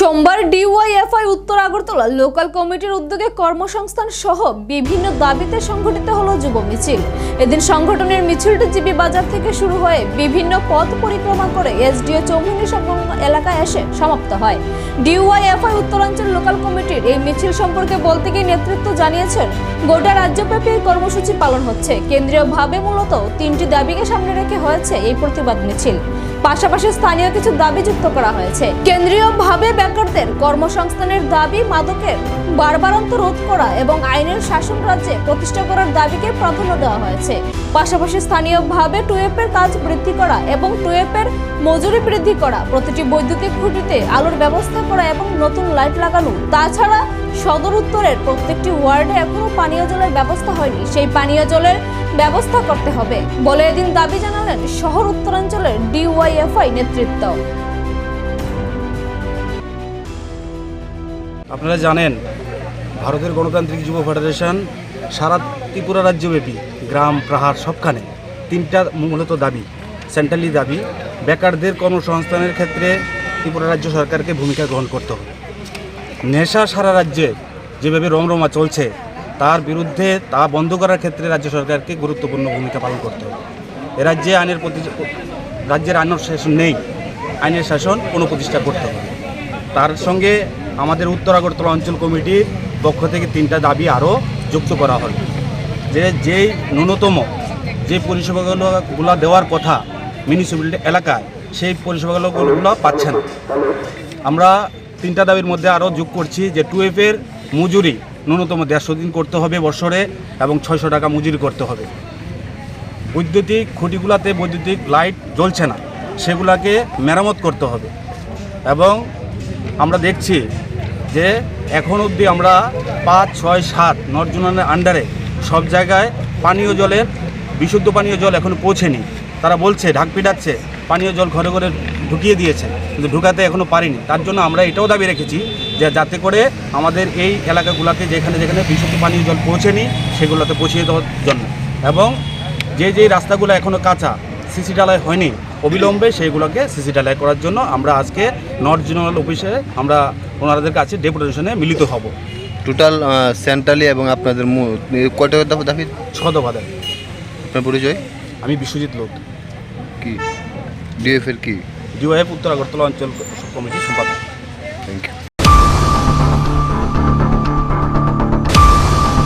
সোমবার ডিওয়াইএফআই উত্তর আগরতলা লোকাল কমিটির উদ্যোগে কর্মসংস্থান সহ বিভিন্ন দাবিতে সংগঠিত হলো যুব মিছিল। এদিন সংগঠনের মিছিলটি জিবি বাজার থেকে শুরু হয়ে বিভিন্ন পথ পরিক্রমা করে এসডিও চৌমুহনী সংলগ্ন এলাকায় এসে সমাপ্ত হয়। ডিওয়াইএফআই উত্তরাঞ্চল লোকাল কমিটির এই মিছিল সম্পর্কে বলতে গিয়ে নেতৃত্ব জানিয়েছেন, গোটা রাজ্যব্যাপী এই কর্মসূচি পালন হচ্ছে। কেন্দ্রীয়ভাবে মূলত তিনটি দাবিকে সামনে রেখে হয়েছে এই প্রতিবাদ মিছিল। পাশাপাশি স্থানীয় কিছু দাবি যুক্ত করা হয়েছে। কেন্দ্রীয়ভাবে বেকারদের কর্মসংস্থানের দাবি মাদকের বারবারন্ত রোধ করা এবং আইনের শাসন রাজ্যে প্রতিষ্ঠা করার দাবিকে প্রাধান্য দেওয়া হয়েছে। পাশাপাশি স্থানীয়ভাবে টুয়েপের কাজ বৃদ্ধি করা এবং টুয়েপের মজুরি বৃদ্ধি করা, প্রতিটি বৈদ্যুতিক খুঁটিতে আলোর ব্যবস্থা করা এবং নতুন লাইট লাগানো, তাছাড়া সদর উত্তরের প্রত্যেকটি ওয়ার্ডে এখনও পানীয় জলের ব্যবস্থা হয়নি। সেই পানীয় জলের ব্যবস্থা করতে হবে বলে এদিন দাবি জানালেন শহর উত্তরাঞ্চলের ডিওয়াইএফআই নেতৃত্ব। আপনারা জানেন, ভারতের গণতান্ত্রিক যুব ফেডারেশন সারা ত্রিপুরা রাজ্যব্যাপী, গ্রাম, পাহাড় সবখানে তিনটা মূলত দাবি সেন্ট্রালি দাবি, বেকারদের কর্মসংস্থানের ক্ষেত্রে ত্রিপুরা রাজ্য সরকারকে ভূমিকা গ্রহণ করতে হবে। নেশা সারা রাজ্যে যেভাবে রমরমা চলছে, তার বিরুদ্ধে তা বন্ধ করার ক্ষেত্রে রাজ্য সরকারকে গুরুত্বপূর্ণ ভূমিকা পালন করতে হবে। এ রাজ্যে আইনের প্রতি রাজ্যের আইনের শাসন নেই, আইনের শাসন কোনো প্রতিষ্ঠা করতে হবে। তার সঙ্গে আমাদের উত্তর আগরতলা অঞ্চল কমিটির পক্ষ থেকে তিনটা দাবি আরও যুক্ত করা হবে যে যেই ন্যূনতম যে পরিষেবাগুলো দেওয়ার কথা মিউনিসিপ্যালিটি এলাকায়, সেই পরিষেবাগুলোগুলো পাচ্ছে না। আমরা তিনটা দাবির মধ্যে আরও যোগ করছি যে টুয়েফের মজুরি ন্যূনতম দেড়শো দিন করতে হবে বছরে এবং ছয়শো টাকা মজুরি করতে হবে। বৈদ্যুতিক খুঁটিগুলাতে বৈদ্যুতিক লাইট জ্বলছে না, সেগুলাকে মেরামত করতে হবে। এবং আমরা দেখছি যে এখন অবধি আমরা পাঁচ, ছয়, সাত নর্জনের আন্ডারে সব জায়গায় পানীয় জলের, বিশুদ্ধ পানীয় জল এখনও পৌঁছেনি। তারা বলছে, ঢাক পিটাচ্ছে, পানীয় জল ঘরে ঘরে ঢুকিয়ে দিয়েছে, কিন্তু ঢুকাতে এখনও পারিনি। তার জন্য আমরা এটাও দাবি রেখেছি যে যাতে করে আমাদের এই এলাকাগুলোকে যেখানে যেখানে বিশুদ্ধ পানীয় জল পৌঁছেনি, সেগুলোতে পৌঁছিয়ে দেওয়ার জন্য। এবং যে যে রাস্তাগুলো এখনও কাঁচা, সিসি ডালাই হয়নি অবিলম্বে সেইগুলোকে সিসি ডালাই করার জন্য আমরা আজকে নর্থ জোনাল অফিসে আমরা ওনাদের কাছে ডেপুটেশনে মিলিত হব। টোটাল সেন্ট্রালি এবং আপনাদের কয়টা কয়টা দাবি দফা? দেন আপনার পরিচয়? আমি বিশ্বজিৎ লোক কি? ডিএফ এর কি? ডিওএফ উত্তর আগরতলা অঞ্চল কমিটির সম্পাদক। Thank you